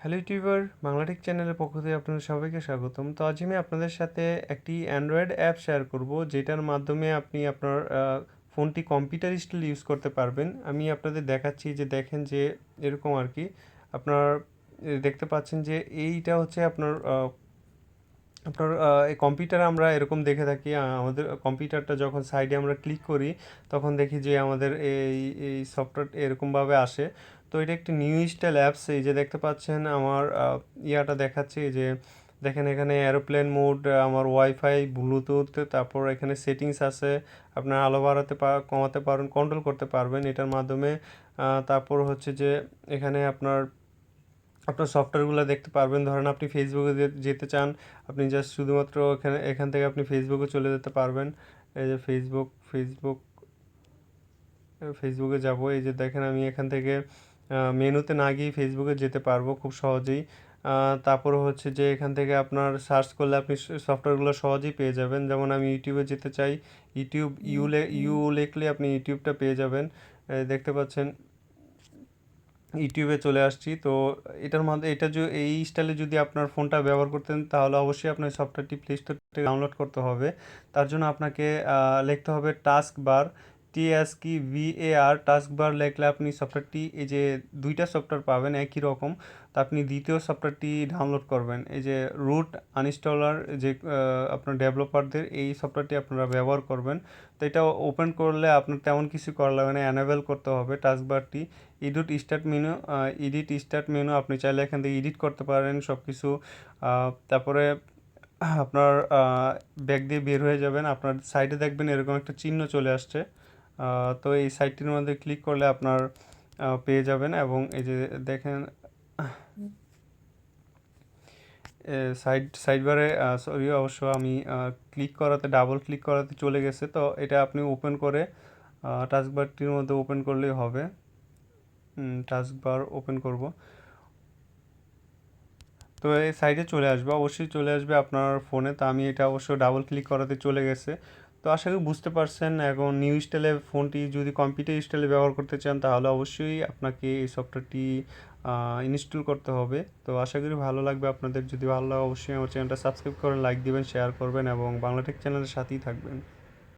Hello YouTuber Bangla Tech চ্যানেলের পক্ষ থেকে আপনাদের সবাইকে স্বাগতম। তো আজ আমি আপনাদের সাথে একটি অ্যান্ড্রয়েড অ্যাপ শেয়ার করব, যেটার মাধ্যমে আপনি আপনার ফোনটি কম্পিউটার স্টিল ইউজ করতে পারবেন। আমি আপনাদের দেখাচ্ছি যে দেখেন যে এরকম আর কি। আপনার দেখতে পাচ্ছেন যে এইটা হচ্ছে আপনার আপনার এই কম্পিউটার আমরা এরকম দেখে থাকি। আমাদের কম্পিউটারটা যখন সাইডে আমরা ক্লিক করি, তখন দেখি যে আমাদের এই এই সফটওয়্যার এরকমভাবে আসে। তো এটা একটি নিউ স্টাইল অ্যাপস এই যে দেখতে পাচ্ছেন আমার ইয়াটা দেখাচ্ছে যে দেখেন এখানে এরোপ্লেন মোড আমার ওয়াইফাই ব্লুটুথ তারপর এখানে সেটিংস আছে, আপনার আলো বাড়াতে কমাতে পারেন কন্ট্রোল করতে পারবেন এটার মাধ্যমে। তারপর হচ্ছে যে এখানে আপনার আপনার সফটওয়্যারগুলো দেখতে পারবেন, ধরেন আপনি ফেসবুকে যেতে চান, আপনি জাস্ট শুধুমাত্র এখানে, এখান থেকে আপনি ফেসবুকে চলে যেতে পারবেন। এই যে ফেসবুক ফেসবুক ফেসবুকে যাব, এই যে দেখেন আমি এখান থেকে মেনুতে না গিয়ে ফেসবুকে যেতে পারব খুব সহজেই। তারপর হচ্ছে যে এখান থেকে আপনার সার্চ করলে আপনি সফটওয়্যারগুলো সহজেই পেয়ে যাবেন। যেমন আমি ইউটিউবে যেতে চাই ইউটিউব ইউ ইউ লিখলে আপনি ইউটিউবটা পেয়ে যাবেন। দেখতে পাচ্ছেন ইউটিউবে চলে আসছি। তো এটার মধ্যে, এটা যে, এই স্টাইলে যদি আপনার ফোনটা ব্যবহার করতেন, তাহলে অবশ্যই আপনার সফটওয়্যারটি প্লে স্টোর থেকে ডাউনলোড করতে হবে। তার জন্য আপনাকে লিখতে হবে taskbar T S K V A R taskbar লিখলে আপনি সফটওয়্যারটি এই যে দুইটা সফটওয়্যার পাবেন একই রকম, তো আপনি দ্বিতীয় সফটওয়্যারটি ডাউনলোড করবেন। এই যে রুট আনইনস্টলার যে আপনার ডেভেলপারদের এই সফটওয়্যারটি আপনারা ব্যবহার করবেন। তো এটা ওপেন করলে আপনার তেমন কিছু করা লাগবে না অ্যানেবেল করতে হবে টাস্ক বারটি edit start menu edit start menu আপনি চাইলে এখান থেকে এডিট করতে পারেন সব কিছু তারপরে আপনার ব্যাগ দিয়ে বের হয়ে যাবেন, আপনার সাইডে দেখবেন এরকম একটা চিহ্ন চলে আসছে। তো এই সাইটটির মধ্যে ক্লিক করলে আপনার পেয়ে যাবেন এবং এই যে দেখেন সাইড সাইড বারে সরি অবশ্য আমি ক্লিক করাতে ডাবল ক্লিক করাতে চলে গেছে। তো এটা আপনি ওপেন করে টাস্ক বারটির মধ্যে ওপেন করলেই হবে। টাস্ক বার ওপেন করব। তো এই সাইডে চলে আসবে। অবশ্যই চলে আসবে আপনার ফোনে তো আমি এটা অবশ্য ডাবল ক্লিক করাতে চলে গেছে। তো আশা করি বুঝতে পারছেন, এখন নিউ স্টাইলে ফোনটি যদি কম্পিউটার স্টাইলে ব্যবহার করতে চান, তাহলে অবশ্যই আপনাকে এই সফটওয়্যারটি ইনস্টল করতে হবে। তো আশা করি ভালো লাগবে আপনাদের। যদি ভালো লাগে, অবশ্যই আমার চ্যানেলটা সাবস্ক্রাইব করেন লাইক দিবেন শেয়ার করবেন এবং বাংলাটেক চ্যানেলের সাথেই থাকবেন।